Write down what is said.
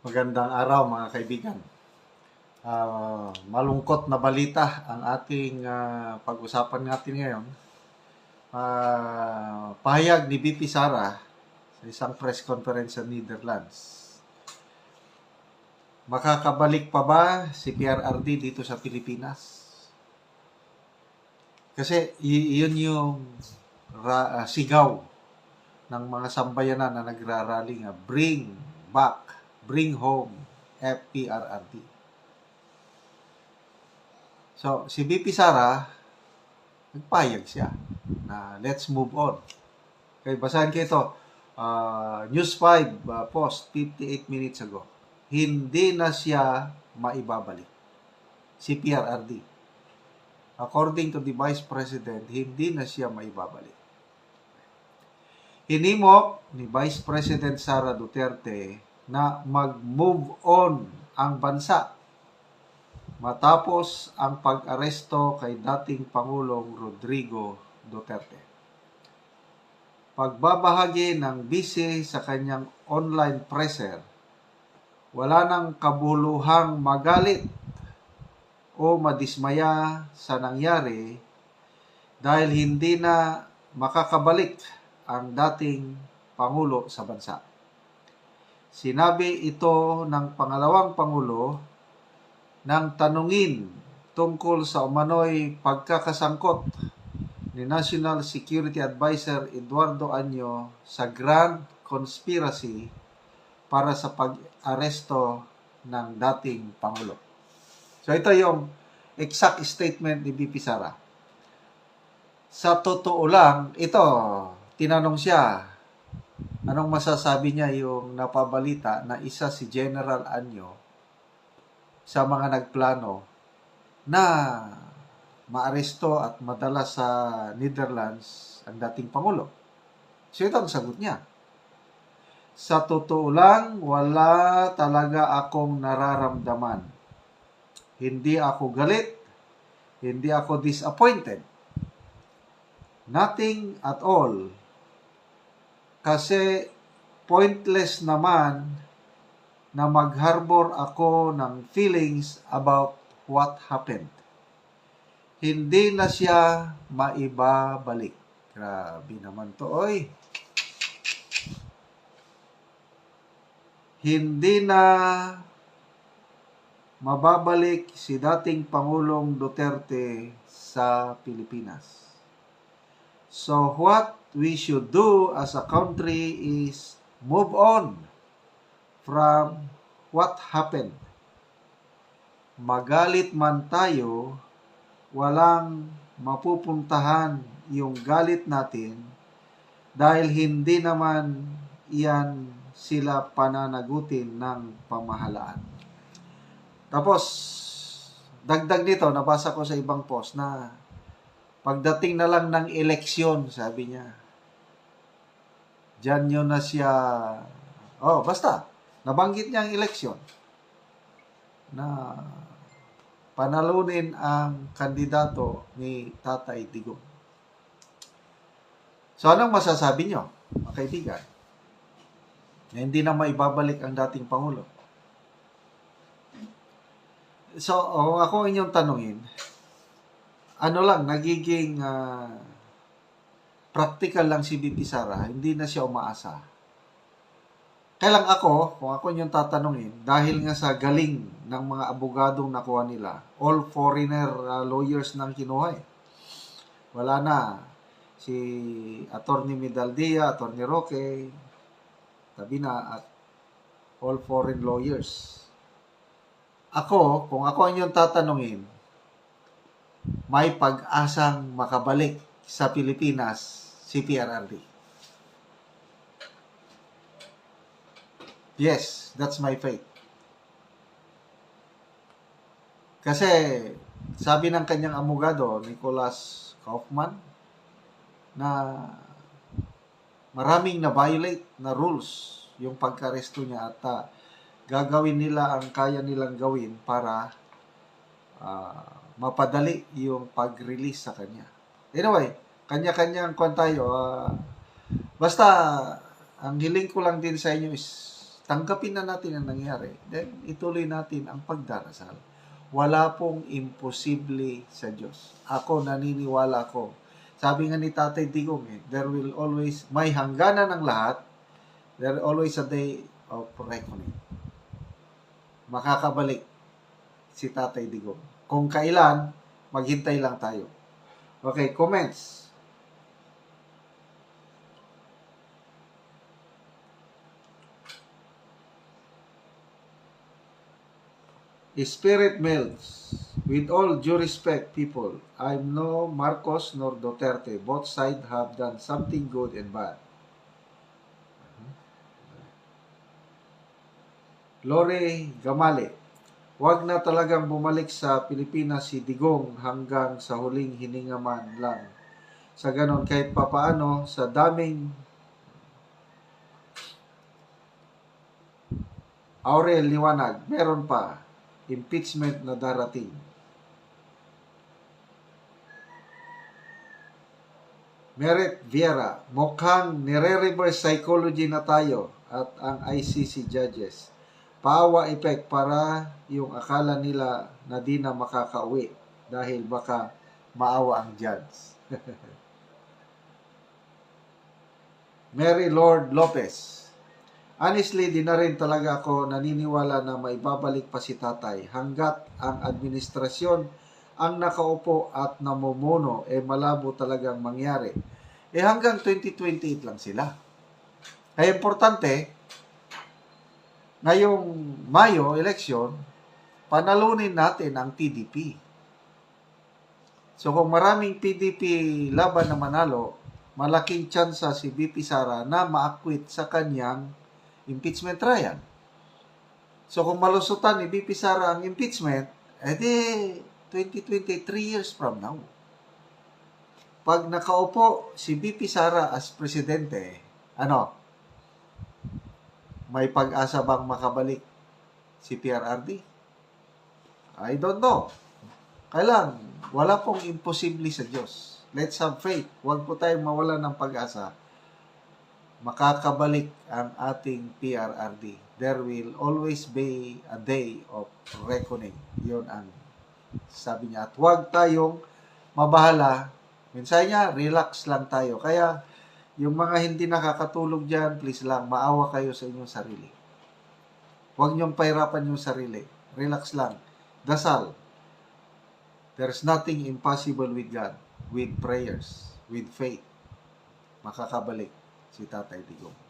Magandang araw mga kaibigan. Ah, malungkot na balita ang ating ah, pag-usapan natin ngayon. Ah, pahayag ni BP Sara sa isang press conference sa Netherlands. Makakabalik pa ba si PRRD dito sa Pilipinas? Kasi yun yung ra- sigaw ng mga sambayanan na nagrarally nga bring back, bring home FPRRD. So, si BP Sara, nagpayag siya na let's move on. Okay, basahin ko ito. Ah, News 5 ah, post 58 minutes ago. Hindi na siya maibabalik. Si PRRD. According to the Vice President, hindi na siya maibabalik. Hinimok ni Vice President Sara Duterte na mag-move on ang bansa matapos ang pag-aresto kay dating Pangulong Rodrigo Duterte. Pagbabahagi ng bisi sa kanyang online presser, wala nang kabuluhang magalit o madismaya sa nangyari dahil hindi na makakabalik ang dating Pangulo sa bansa. Sinabi ito ng pangalawang Pangulo nang tanungin tungkol sa umano'y pagkakasangkot ni National Security Advisor Eduardo Anyo sa Grand Conspiracy para sa pag-aresto ng dating Pangulo. So ito yung exact statement ni BP Sara. Sa totoo lang, ito, tinanong siya, anong masasabi niya yung napabalita na isa si General Anyo sa mga nagplano na maaresto at madala sa Netherlands ang dating Pangulo. So ito ang sagot niya. Sa totoo lang, wala talaga akong nararamdaman. Hindi ako galit. Hindi ako disappointed. Nothing at all. Kasi pointless naman na magharbor ako ng feelings about what happened. Hindi na siya maibabalik. Grabe naman to, oy. Hindi na mababalik si dating Pangulong Duterte sa Pilipinas. So what we should do as a country is move on from what happened. Magalit man tayo, walang mapupuntahan yung galit natin dahil hindi naman iyan sila pananagutin ng pamahalaan. Tapos, dagdag nito, nabasa ko sa ibang post na pagdating na lang ng eleksyon, sabi niya, dyan yun na siya, oh, basta, nabanggit niya ang eleksyon na panalunin ang kandidato ni Tatay Digong. So, anong masasabi nyo, mga kaibigan? Na hindi na maibabalik ang dating Pangulo. So, kung ako inyong tanungin, ano lang, nagiging ah, practical lang si BP Sara, hindi na siya umaasa. Kaya ako, kung ako yung tatanungin, dahil nga sa galing ng mga abogadong nakuha nila, all foreigner ah, lawyers nang kinuha eh. Wala na si Attorney Medaldia, Attorney Roque, tabi na at all foreign lawyers. Ako, kung ako ang yung tatanungin, may pag-asang makabalik sa Pilipinas si PRRD. Yes, that's my faith. Kasi sabi ng kanyang amugado, Nicholas Kaufman, na maraming na-violate na rules yung pagkaresto niya at ah, gagawin nila ang kaya nilang gawin para ah, mapadali yung pag-release sa kanya. Anyway, kanya-kanyang kwan tayo. ah, basta, ang hiling ko lang din sa inyo is tanggapin na natin ang nangyari. Then, ituloy natin ang pagdarasal. Wala pong imposible sa Diyos. Ako, naniniwala ako. Sabi nga ni Tatay Digong, eh, there will always, may hangganan ng lahat, there always a day of reckoning. Makakabalik si Tatay Digong. Kung kailan, maghintay lang tayo. Okay, comments. Spirit melts. With all due respect, people, I'm no Marcos nor Duterte. Both sides have done something good and bad. Lore Gamale, Huwag na talagang bumalik sa Pilipinas si Digong hanggang sa huling hininga man lang. Sa ganon, kahit papaano, sa daming Aurel Liwanag, meron pa impeachment na darating. Merit Viera, mukhang nire-reverse psychology na tayo at ang ICC judges. Paawa effect para yung akala nila na di na makakauwi dahil baka maawa ang judge. Mary Lord Lopez, Honestly, di na rin talaga ako naniniwala na maibabalik pa si tatay hanggat ang administrasyon ang nakaupo at namumuno eh malabo talagang mangyari. Eh hanggang 2028 lang sila. Kaya importante, ngayong Mayo election, panalunin natin ang PDP. So kung maraming PDP laban na manalo, malaking tsansa si BP Sara na ma-acquit sa kanyang impeachment trial. So kung malusutan ni BP Sara ang impeachment, edi 2023 years from now. Pag nakaupo si BP Sara as presidente, ano, may pag-asa bang makabalik si PRRD? I don't know. Kailan, wala pong imposible sa Diyos. Let's have faith. Huwag po tayong mawala ng pag-asa makakabalik ang ating PRRD. There will always be a day of reckoning. Yun ang sabi niya. At huwag tayong mabahala. Minsan niya, relax lang tayo. Kaya, yung mga hindi nakakatulog dyan, please lang, maawa kayo sa inyong sarili. Huwag niyong pahirapan yung sarili. Relax lang. Dasal. There's nothing impossible with God. With prayers. With faith. Makakabalik si Tatay Digong.